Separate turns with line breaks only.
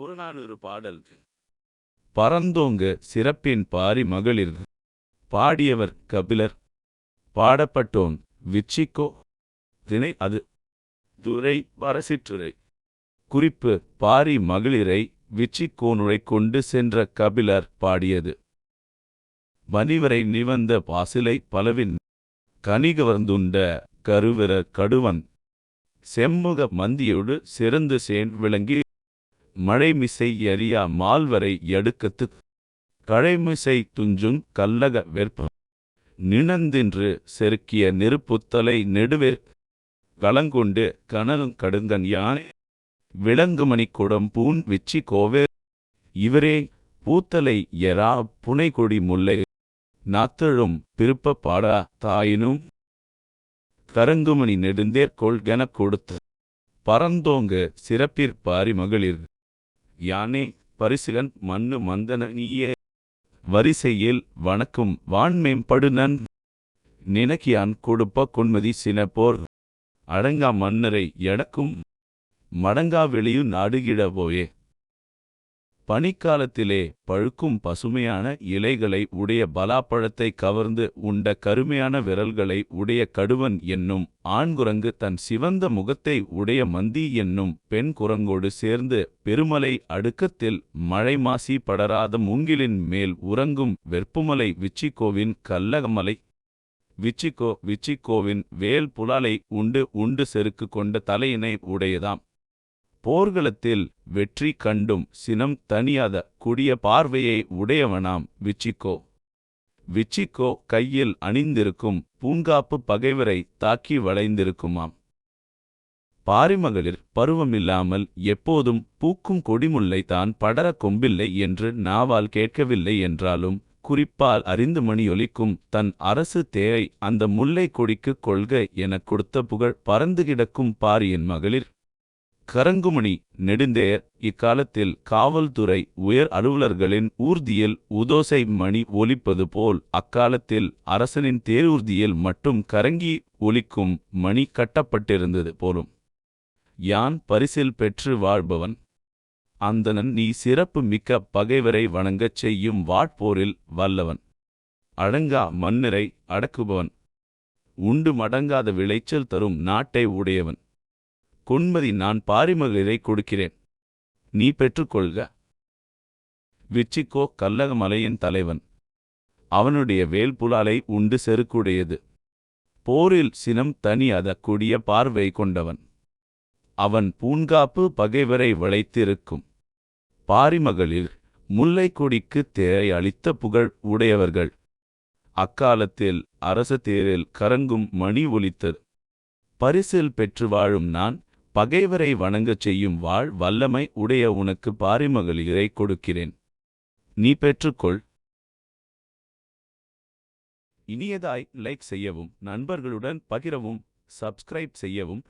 புறநானூறு பாடல். பரந்தோங்க சிறப்பின் பாரி மகளிர். பாடியவர் கபிலர். பாடப்பட்டோன் விச்சிக்கோ. தினை அது. துரை வரசிற்றுரை குறிப்பு பாரி மகளிரை விச்சிக்கோனுரை கொண்டு சென்ற கபிலர் பாடியது. வனிவரை நிவந்த பாசிலை பலவின். கனிகவர்ந்துண்ட கருவிற கடுவன். செம்முக மந்தியோடு சிறந்து சேன் விளங்கி மழைமிசை எறியா மால்வரை எடுக்கத்து கழைமிசை துஞ்சுங் கல்லக வெற்ப. நிணந்தின்று செருக்கிய நெருப்புத்தலை நெடுவே கலங்கொண்டு கனலும் கடுங்கன் யானை. விளங்குமணி குடம் பூன் விச்சி கோவே. இவரே பூத்தலை எரா புனைகொடி முல்லை. நாத்தழும் பிருப்ப பாடா தாயினும். கரங்குமணி நெடுந்தேர்கொள் கெனக் கொடுத்த. பரந்தோங்கு சிறப்பிற் பாரி மகளிர். யானே பரிசிலன் மண்ணு மந்தன நீயே. வரிசையில் வணக்கும் வான்மேம்படுநன் நினக்கியான் கொடுப்ப கொன்மதி சினப்போர். அடங்கா மன்னரை எடக்கும் மடங்கா வெளியு நாடுகிட போயே. பனிக்காலத்திலே பழுக்கும் பசுமையான இலைகளை உடைய பலாப்பழத்தை கவர்ந்து உண்ட கருமையான விரல்களை உடைய கடுவன் என்னும் ஆண்குரங்கு தன் சிவந்த முகத்தை உடைய மந்தி என்னும் பெண் குரங்கோடு சேர்ந்து பெருமலை அடுக்கத்தில் மழை மாசி படராத மூங்கிலின் மேல் உறங்கும் வெற்புமலை விச்சிக்கோவின் கல்லகமலை. விச்சிக்கோ விச்சிக்கோவின் வேல் புலாலை உண்டு உண்டு செருக்கு கொண்ட தலையினை உடையதாம். போர்களத்தில் வெற்றி கண்டும் சினம் தணியாத குடிய பார்வையை உடையவனாம் விச்சிக்கோ. விச்சிக்கோ கையில் அணிந்திருக்கும் பூங்காப்பு பகைவரை தாக்கி வளைந்திருக்குமாம். பாரிமகளிர் பருவமில்லாமல் எப்போதும் பூக்கும் கொடிமுல்லை தான் படர கொம்பில்லை என்று நாவால் கேட்கவில்லை என்றாலும் குறிப்பால் அறிந்து மணியொலிக்கும் தன் அரசு தேவை அந்த முல்லை கொடிக்கு கொள்க எனக் கொடுத்த புகழ் பறந்து கிடக்கும் பாரியின் மகளிர் கரங்குமணி நெடுந்தேர் இக்காலத்தில் காவல்துறை உயர் அலுவலர்களின் ஊர்தியில் உதோசை மணி ஒலிப்பது போல் அக்காலத்தில் அரசனின் தேரூர்தியில் மட்டும் கரங்கி ஒலிக்கும் மணி கட்டப்பட்டிருந்தது போலும். யான் பரிசில் பெற்று வாழ்பவன். அந்தணன் நீ சிறப்பு மிக்க பகைவரை வணங்கச் செய்யும் வாட்போரில் வல்லவன். அடங்கா மன்னரை அடக்குபவன். உண்டு மடங்காத விளைச்சல் தரும் நாட்டை உடையவன். கொன்மதி நான் பாரிமகளிரை கொடுக்கிறேன். நீ பெற்றுக்கொள்க. விச்சிக்கோ கல்லகமலையின் தலைவன். அவனுடைய வேல்புலாலை உண்டு செருக்குடையது. போரில் சினம் தனியாத கொடிய பார்வை கொண்டவன். அவன் பூங்காப்பு பகைவரை வளைத்திருக்கும். பாரிமகளில் முல்லைக்கொடிக்கு தேரை அளித்த புகழ் உடையவர்கள். அக்காலத்தில் அரச தேரில் கரங்கும் மணி ஒலித்தது. பரிசில் பெற்று வாழும் நான் பகைவரை வணங்கச் செய்யும் வாழ் வல்லமை உடைய உனக்கு பாரிமகளிரை கொடுக்கிறேன். நீ பெற்றுக்கொள். இனியதாய் லைக் செய்யவும் நண்பர்களுடன் பகிரவும் சப்ஸ்கிரைப் செய்யவும்.